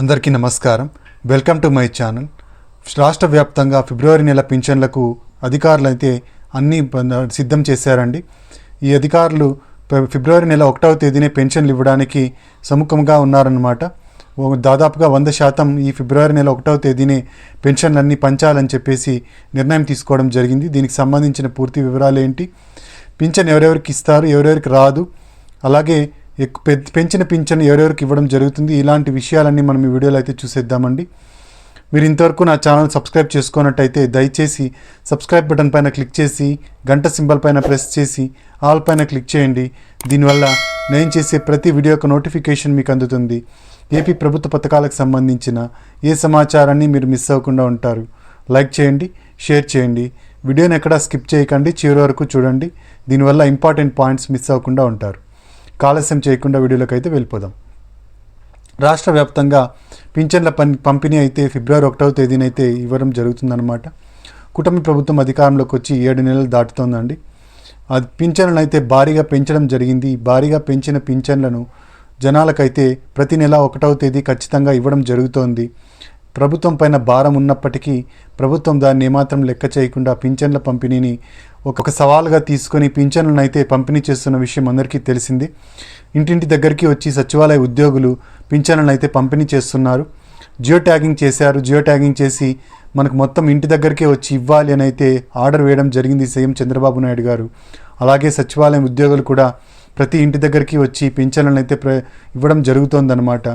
అందరికీ నమస్కారం. Welcome to my channel. రాష్ట్ర వ్యాప్తంగా ఫిబ్రవరి నెల పింఛన్లకు అధికారులు అయితే అన్నీ సిద్ధం చేశారండి. ఈ అధికారులు ఫిబ్రవరి నెల ఒకటవ తేదీనే పెన్షన్లు ఇవ్వడానికి సముఖంగా ఉన్నారన్నమాట. దాదాపుగా వంద శాతం ఈ ఫిబ్రవరి నెల ఒకటవ తేదీనే పెన్షన్లన్నీ పంచాలని చెప్పేసి నిర్ణయం తీసుకోవడం జరిగింది. దీనికి సంబంధించిన పూర్తి వివరాలు ఏంటి పింఛన్ ఎవరెవరికి ఇస్తారు? ఎవరెవరికి రాదు? అలాగే పెంచిన పింఛను ఎవరెవరికి ఇవ్వడం జరుగుతుంది? ఇలాంటి విషయాలన్నీ మనం ఈ వీడియోలో అయితే చూసేద్దామండి. మీరు ఇంతవరకు నా ఛానల్ సబ్స్క్రైబ్ చేసుకున్నట్టయితే దయచేసి సబ్స్క్రైబ్ బటన్ పైన క్లిక్ చేసి గంట సింబల్ పైన ప్రెస్ చేసి ఆల్ పైన క్లిక్ చేయండి. దీనివల్ల నేను చేసే ప్రతి వీడియో యొక్క నోటిఫికేషన్ మీకు అందుతుంది. ఏపీ ప్రభుత్వ పథకాలకు సంబంధించిన ఏ సమాచారాన్ని మీరు మిస్ అవ్వకుండా ఉంటారు. లైక్ చేయండి షేర్ చేయండి. వీడియోని ఎక్కడా స్కిప్ చేయకండి చివరి వరకు చూడండి. దీనివల్ల ఇంపార్టెంట్ పాయింట్స్ మిస్ అవ్వకుండా ఉంటారు. కాలస్యం చేయకుండా వీడియోలోకి అయితే వెళ్ళిపోదాం. రాష్ట్ర వ్యాప్తంగా పింఛన్ల పం పంపిణీ అయితే ఫిబ్రవరి ఒకటవ తేదీనైతే ఇవ్వడం జరుగుతుందన్నమాట. కుటుంబ ప్రభుత్వం అధికారంలోకి వచ్చి ఏడు నెలలు దాటుతోందండి. అది పింఛన్లను అయితే భారీగా పెంచడం జరిగింది. భారీగా పెంచిన పింఛన్లను జనాలకైతే ప్రతి నెల ఒకటవ తేదీ ఖచ్చితంగా ఇవ్వడం జరుగుతోంది. ప్రభుత్వం పైన భారం ఉన్నప్పటికీ ప్రభుత్వం దాన్ని ఏమాత్రం లెక్క చేయకుండా పింఛన్ల పంపిణీని ఒక సవాల్గా తీసుకొని పింఛన్లను అయితే పంపిణీ చేస్తున్న విషయం అందరికీ తెలిసింది. ఇంటింటి దగ్గరికి వచ్చి సచివాలయ ఉద్యోగులు పింఛన్లను అయితే పంపిణీ చేస్తున్నారు. జియో ట్యాగింగ్ చేశారు. జియో ట్యాగింగ్ చేసి మనకు మొత్తం ఇంటి దగ్గరికే వచ్చి ఇవ్వాలి అని అయితే ఆర్డర్ వేయడం జరిగింది సీఎం చంద్రబాబు నాయుడు గారు. అలాగే సచివాలయం ఉద్యోగులు కూడా ప్రతి ఇంటి దగ్గరికి వచ్చి పింఛన్లను అయితే ప్ర ఇవ్వడం జరుగుతోందన్నమాట.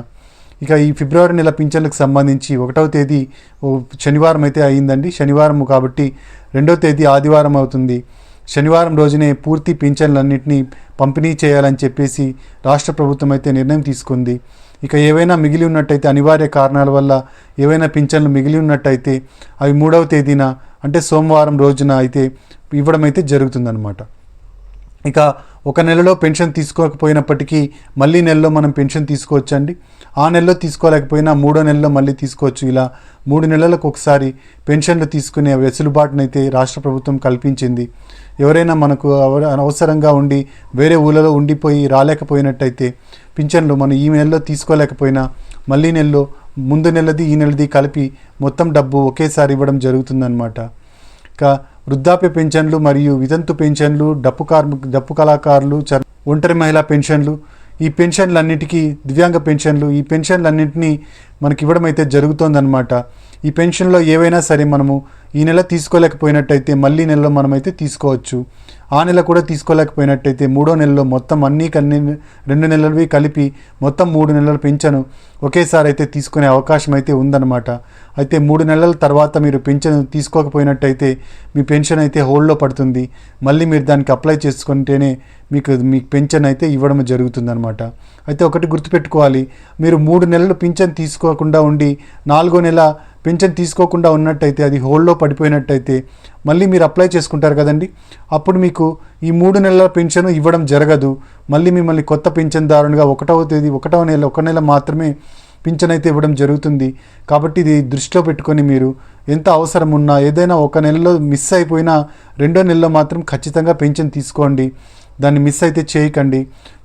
ఇక ఈ ఫిబ్రవరి నెల పింఛన్లకు సంబంధించి ఒకటవ తేదీ ఓ శనివారం అయితే అయిందండి. శనివారం కాబట్టి రెండవ తేదీ ఆదివారం అవుతుంది. శనివారం రోజునే పూర్తి పింఛన్లన్నింటినీ పంపిణీ చేయాలని చెప్పేసి రాష్ట్ర ప్రభుత్వం అయితే నిర్ణయం తీసుకుంది. ఇక ఏవైనా మిగిలి ఉన్నట్టయితే అనివార్య కారణాల వల్ల ఏవైనా పింఛన్లు మిగిలి ఉన్నట్టయితే అవి మూడవ తేదీన అంటే సోమవారం రోజున అయితే ఇవ్వడం అయితే జరుగుతుందన్నమాట. ఇక ఒక నెలలో పెన్షన్ తీసుకోకపోయినప్పటికీ మళ్ళీ నెలలో మనం పెన్షన్ తీసుకోవచ్చండి. ఆ నెలలో తీసుకోలేకపోయినా మూడో నెలలో మళ్ళీ తీసుకోవచ్చు. ఇలా మూడు నెలలకు ఒకసారి పెన్షన్లు తీసుకునే వెసులుబాటునైతే రాష్ట్ర ప్రభుత్వం కల్పించింది. ఎవరైనా మనకు అవ- అవసరంగా ఉండి వేరే ఊళ్ళలో ఉండిపోయి రాలేకపోయినట్టయితే పింఛన్లు మనం ఈ నెలలో తీసుకోలేకపోయినా మళ్ళీ నెలలో ముందు నెలది ఈ నెలది కలిపి మొత్తం డబ్బు ఒకేసారి ఇవ్వడం జరుగుతుందన్నమాట. ఇక వృద్ధాప్య పెన్షన్లు మరియు వితంతు పెన్షన్లు డప్పు కార్మి డప్పు కళాకారులు ఒంటరి మహిళా పెన్షన్లు ఈ పెన్షన్లన్నిటికీ దివ్యాంగ పెన్షన్లు ఈ పెన్షన్లన్నింటినీ మనకి ఇవ్వడం అయితే జరుగుతోందన్నమాట. ఈ పెన్షన్లో ఏవైనా సరే మనము ఈ నెల తీసుకోలేకపోయినట్టయితే మళ్ళీ నెలలో మనమైతే తీసుకోవచ్చు. ఆ నెల కూడా తీసుకోలేకపోయినట్టయితే మూడో నెలలో మొత్తం అన్నీ కన్ని రెండు నెలలవి కలిపి మొత్తం మూడు నెలల పెంచను ఒకేసారి అయితే తీసుకునే అవకాశం అయితే ఉందన్నమాట. అయితే మూడు నెలల తర్వాత మీరు పెన్షన్ తీసుకోకపోయినట్టయితే మీ పెన్షన్ అయితే హోల్డ్లో పడుతుంది. మళ్ళీ మీరు దానికి అప్లై చేసుకుంటేనే మీకు మీకు పెన్షన్ అయితే ఇవ్వడం జరుగుతుందన్నమాట. అయితే ఒకటి గుర్తుపెట్టుకోవాలి. మీరు మూడు నెలలు పింఛన్ తీసుకోకుండా ఉండి నాలుగో నెల పెన్షన్ తీసుకోకుండా ఉన్నట్టయితే అది హోల్డ్లో పడిపోయినట్టయితే మళ్ళీ మీరు అప్లై చేసుకుంటారు కదండి. అప్పుడు మీకు ఈ మూడు నెలల పెన్షన్ ఇవ్వడం జరగదు. మళ్ళీ మిమ్మల్ని కొత్త పెన్షన్దారునిగా ఒకటవ తేదీ ఒకటవ నెల ఒక నెల మాత్రమే పింఛన్ అయితే ఇవ్వడం జరుగుతుంది. కాబట్టి ఇది దృష్టిలో పెట్టుకొని మీరు ఎంత అవసరం ఉన్నా ఏదైనా ఒక నెలలో మిస్ అయిపోయినా రెండో నెలలో మాత్రం ఖచ్చితంగా పెన్షన్ తీసుకోండి. దాన్ని మిస్ అయితే చేయకండి.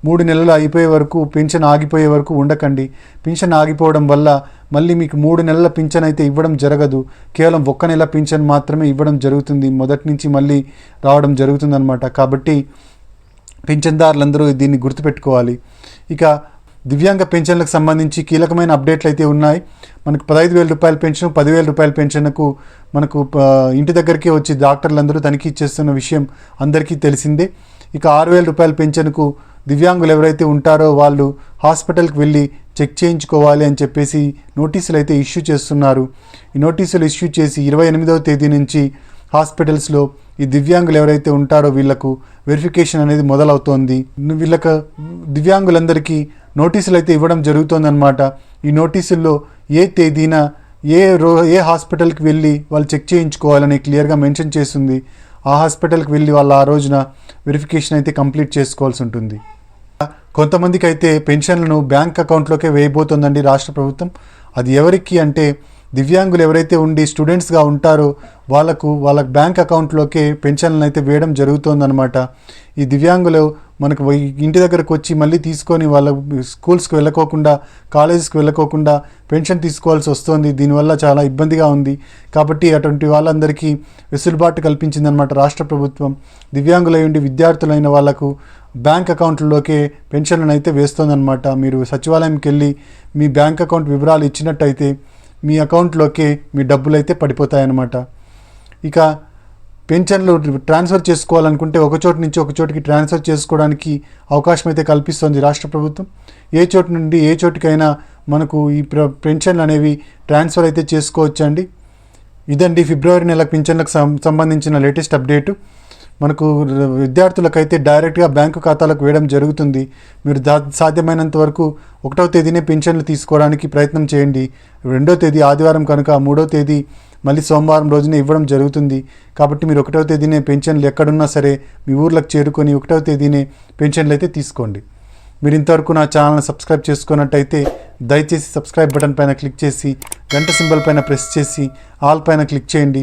మూడు నెలలు అయిపోయే వరకు పింఛన్ ఆగిపోయే వరకు ఉండకండి. పింఛన్ ఆగిపోవడం వల్ల మళ్ళీ మీకు మూడు నెలల పింఛన్ అయితే ఇవ్వడం జరగదు. కేవలం ఒక్క నెల పింఛన్ మాత్రమే ఇవ్వడం జరుగుతుంది. మొదటి నుంచి మళ్ళీ రావడం జరుగుతుందన్నమాట. కాబట్టి పింఛన్దారులందరూ దీన్ని గుర్తుపెట్టుకోవాలి. ఇక దివ్యాంగ పెన్షన్లకు సంబంధించి కీలకమైన అప్డేట్లు అయితే ఉన్నాయి. మనకు పదహైదు వేల రూపాయల పెన్షన్ పదివేల రూపాయల పెన్షన్కు మనకు ఇంటి దగ్గరికి వచ్చి డాక్టర్లందరూ తనిఖీ చేస్తున్న విషయం అందరికీ తెలిసిందే. ఇక ఆరు వేల రూపాయల పెన్షన్కు దివ్యాంగులు ఎవరైతే ఉంటారో వాళ్ళు హాస్పిటల్కి వెళ్ళి చెక్ చేయించుకోవాలి అని చెప్పేసి నోటీసులు అయితే ఇష్యూ చేస్తున్నారు. ఈ నోటీసులు ఇష్యూ చేసి ఇరవై ఎనిమిదవ తేదీ నుంచి హాస్పిటల్స్లో ఈ దివ్యాంగులు ఎవరైతే ఉంటారో వీళ్ళకు వెరిఫికేషన్ అనేది మొదలవుతోంది. వీళ్ళకు దివ్యాంగులందరికీ నోటీసులు అయితే ఇవ్వడం జరుగుతోందనమాట ఈ నోటీసుల్లో ఏ తేదీన ఏ రో ఏ హాస్పిటల్కి వెళ్ళి వాళ్ళు చెక్ చేయించుకోవాలని క్లియర్గా మెన్షన్ చేస్తుంది. ఆ హాస్పిటల్కి వెళ్ళి వాళ్ళు ఆ రోజున వెరిఫికేషన్ అయితే కంప్లీట్ చేసుకోవాల్సి ఉంటుంది. కొంతమందికి అయితే పెన్షన్లను బ్యాంక్ అకౌంట్లోకే వేయబోతోందండి రాష్ట్ర ప్రభుత్వం. అది ఎవరికి అంటే దివ్యాంగులు ఎవరైతే ఉండి స్టూడెంట్స్గా ఉంటారో వాళ్ళకు వాళ్ళ బ్యాంక్ అకౌంట్లోకే పెన్షన్లను అయితే వేయడం జరుగుతుందన్నమాట. ఈ దివ్యాంగులు మనకు ఇంటి దగ్గరకు వచ్చి మళ్ళీ తీసుకొని వాళ్ళ స్కూల్స్కి వెళ్ళకోకుండా కాలేజెస్కి వెళ్ళకోకుండా పెన్షన్ తీసుకోవాల్సి వస్తుంది. దీనివల్ల చాలా ఇబ్బందిగా ఉంది. కాబట్టి అటువంటి వాళ్ళందరికీ వెసులుబాటు కల్పించిందనమాట రాష్ట్ర ప్రభుత్వం. దివ్యాంగులై ఉండి విద్యార్థులైన వాళ్ళకు బ్యాంక్ అకౌంట్లలోకే పెన్షన్లను అయితే వేస్తుందన్నమాట. మీరు సచివాలయంకి వెళ్ళి మీ బ్యాంక్ అకౌంట్ వివరాలు ఇచ్చినట్టయితే మీ అకౌంట్లోకే మీ డబ్బులు అయితే పడిపోతాయన్నమాట. ఇక పెన్షన్లు ట్రాన్స్ఫర్ చేసుకోవాలనుకుంటే ఒక చోటు నుంచి ఒక చోటికి ట్రాన్స్ఫర్ చేసుకోవడానికి అవకాశం అయితే కల్పిస్తుంది రాష్ట్ర ప్రభుత్వం. ఏ చోటు నుండి ఏ చోటికైనా మనకు ఈ ప్ర- పెన్షన్లు అనేవి ట్రాన్స్ఫర్ అయితే చేసుకోవచ్చండి. ఇదండి ఫిబ్రవరి నెల పింఛన్లకు సంబంధించిన లేటెస్ట్ అప్డేటు. మనకు విద్యార్థులకైతే డైరెక్ట్గా బ్యాంకు ఖాతాలకు వేయడం జరుగుతుంది. మీరు దా సాధ్యమైనంత వరకు ఒకటో తేదీనే పెన్షన్లు తీసుకోవడానికి ప్రయత్నం చేయండి. రెండో తేదీ ఆదివారం కనుక మూడో తేదీ మళ్ళీ సోమవారం రోజున ఇవ్వడం జరుగుతుంది. కాబట్టి మీరు ఒకటో తేదీనే పెన్షన్లు ఎక్కడున్నా సరే మీ ఊర్లకు చేరుకొని ఒకటో తేదీనే పెన్షన్లు అయితే తీసుకోండి. మీరు ఇంతవరకు నా ఛానల్ని సబ్స్క్రైబ్ చేసుకున్నట్టయితే దయచేసి సబ్స్క్రైబ్ బటన్ పైన క్లిక్ చేసి గంట సింబల్ పైన ప్రెస్ చేసి ఆల్ పైన క్లిక్ చేయండి.